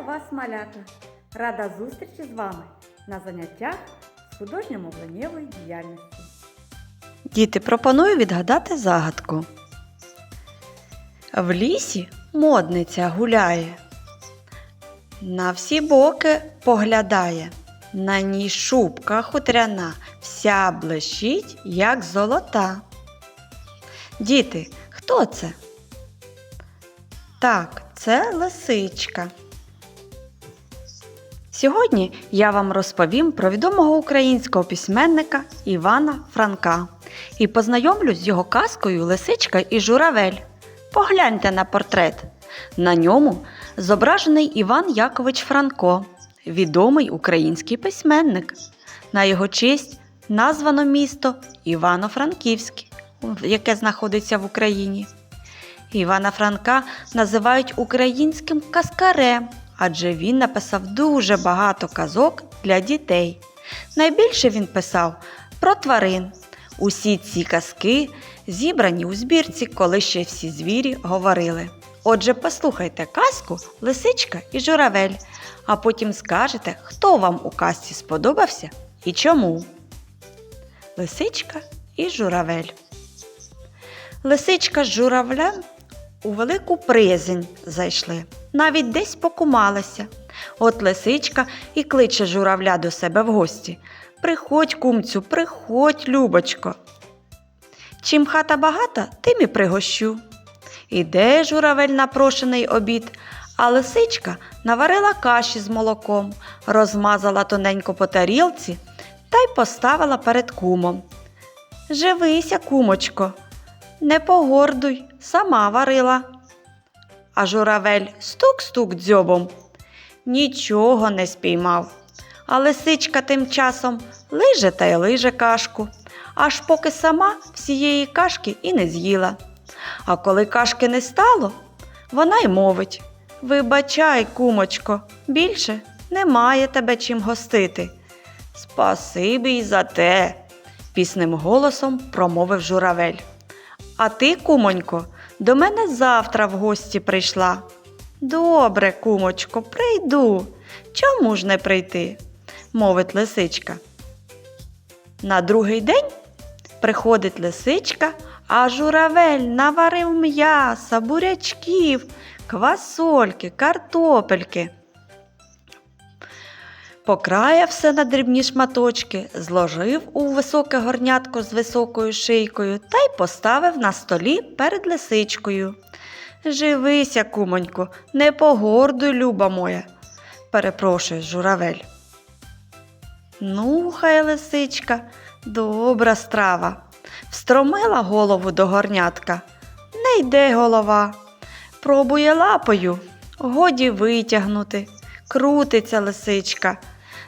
Вітаю вас, малята! Рада зустрічі з вами на заняттях з художньо-мовленнєвої діяльності. Діти, пропоную відгадати загадку. В лісі модниця гуляє, на всі боки поглядає, на ній шубка хутряна, вся блищить, як золота. Діти, хто це? Так, це лисичка. Сьогодні я вам розповім про відомого українського письменника Івана Франка і познайомлюсь з його казкою Лисичка і журавель. Погляньте на портрет. На ньому зображений Іван Якович Франко, відомий український письменник. На його честь названо місто Івано-Франківське, яке знаходиться в Україні. Івана Франка називають українським казкарем, адже він написав дуже багато казок для дітей. Найбільше він писав про тварин. Усі ці казки зібрані у збірці, коли ще всі звірі говорили. Отже, послухайте казку Лисичка і журавель, а потім скажете, хто вам у казці сподобався і чому. Лисичка і журавель. Лисичка з журавлем у велику призень зайшли, навіть десь покумалися. От лисичка і кличе журавля до себе в гості. Приходь, кумцю, приходь, любочко. Чим хата багата, тим і пригощу. Іде журавель на прошений обід, а лисичка наварила каші з молоком, розмазала тоненько по тарілці та й поставила перед кумом. Живися, кумочко, не погордуй, сама варила. А журавель стук-стук дзьобом. Нічого не спіймав. А лисичка тим часом лиже та й лиже кашку, аж поки сама всієї кашки і не з'їла. А коли кашки не стало, вона й мовить Вибачай, кумочко, більше немає тебе чим гостити. Спасибі й за те, пісним голосом промовив журавель. А ти, кумонько, до мене завтра в гості прийшла. Добре, кумочко, прийду. Чому ж не прийти? мовить лисичка. На другий день приходить лисичка, а журавель наварив м'яса, бурячків, квасольки, картопельки. Покраяв все на дрібні шматочки, зложив у високе горнятко з високою шийкою та й поставив на столі перед лисичкою. Живися, кумонько, не погордуй, люба моя, перепрошує журавель. Ну, хай лисичка, добра страва. Встромила голову до горнятка. Не йде голова. Пробує лапою, годі витягнути. Крутиться лисичка,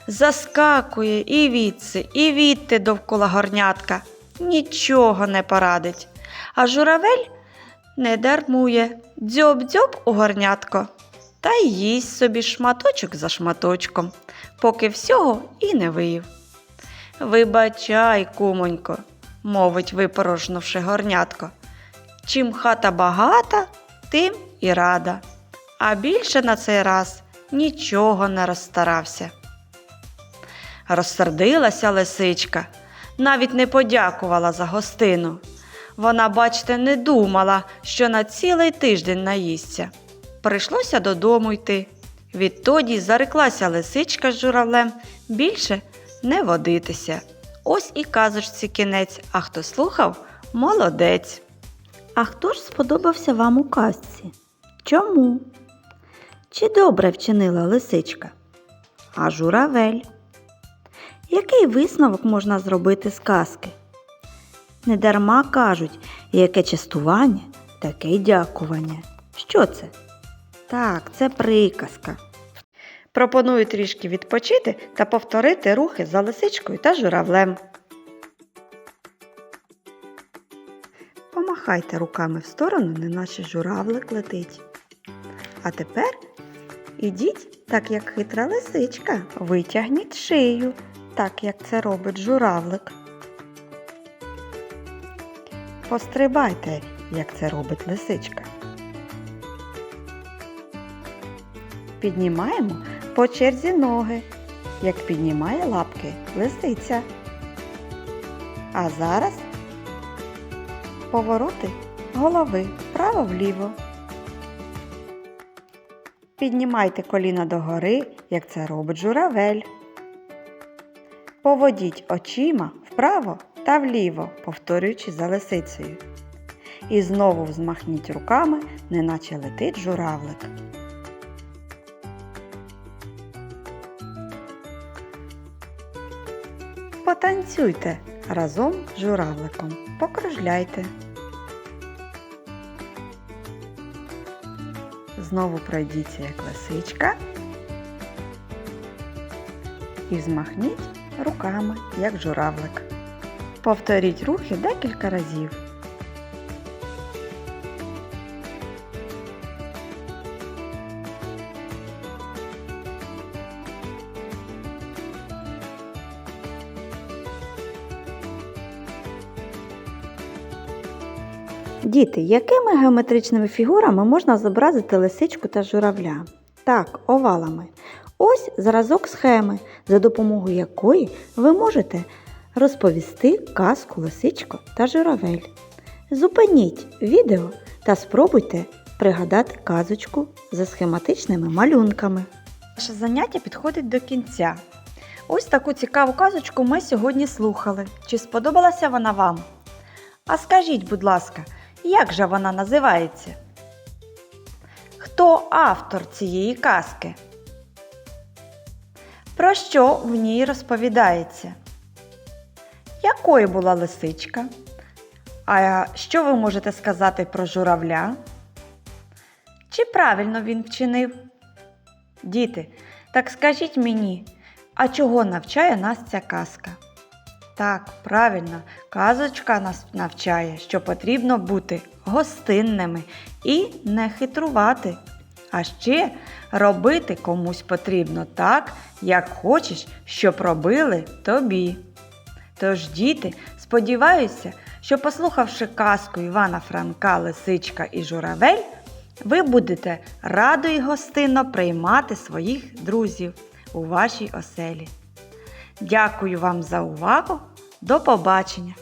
заскакує і відси, і відти довкола горнятка. Нічого не порадить. А журавель не дармує, дзьоб-дзьоб у горнятко та їсть собі шматочок за шматочком, поки всього і не виїв. Вибачай, кумонько, мовить, випорожнувши горнятко. Чим хата багата, тим і рада. А більше на цей раз нічого не розстарався. Розсердилася лисичка, навіть не подякувала за гостину. Вона, бачте, не думала, що на цілий тиждень наїсться. Прийшлося додому йти. Відтоді зареклася лисичка з журавлем більше не водитися. Ось і казочці кінець, а хто слухав молодець. А хто ж сподобався вам у казці? Чому? Чи добре вчинила лисичка? А журавель? Який висновок можна зробити з казки? Недарма кажуть, яке частування, таке й дякування. Що це? Так, це приказка. Пропоную трішки відпочити та повторити рухи за лисичкою та журавлем. Помахайте руками в сторону, неначе журавлик летить. А тепер ідіть, так як хитра лисичка, витягніть шию, так як це робить журавлик. Пострибайте, як це робить лисичка. Піднімаємо по черзі ноги, як піднімає лапки лисиця. А зараз повороти голови вправо-вліво. Піднімайте коліна догори, як це робить журавель. Поводіть очима вправо та вліво, повторюючи за лисицею. І знову взмахніть руками, неначе летить журавлик. Потанцюйте разом з журавликом. Покружляйте. Знову пройдіться як лисичка. І взмахніть руками, як журавлик. Повторіть рухи декілька разів. Діти, якими геометричними фігурами можна зобразити лисичку та журавля? Так, овалами. Ось зразок схеми, за допомогою якої ви можете розповісти казку лисичко та журавель. Зупиніть відео та спробуйте пригадати казочку за схематичними малюнками. Наше заняття підходить до кінця. Ось таку цікаву казочку ми сьогодні слухали. Чи сподобалася вона вам? А скажіть, будь ласка, як же вона називається? Хто автор цієї казки? Про що в ній розповідається? Якою була лисичка? А що ви можете сказати про журавля? Чи правильно він вчинив? Діти, так скажіть мені, а чого навчає нас ця казка? Так, правильно, казочка нас навчає, що потрібно бути гостинними і не хитрувати. А ще робити комусь потрібно так, як хочеш, щоб робили тобі. Тож, діти, сподіваюся, що послухавши казку Івана Франка, Лисичка і Журавель, ви будете радо і гостинно приймати своїх друзів у вашій оселі. Дякую вам за увагу. До побачення!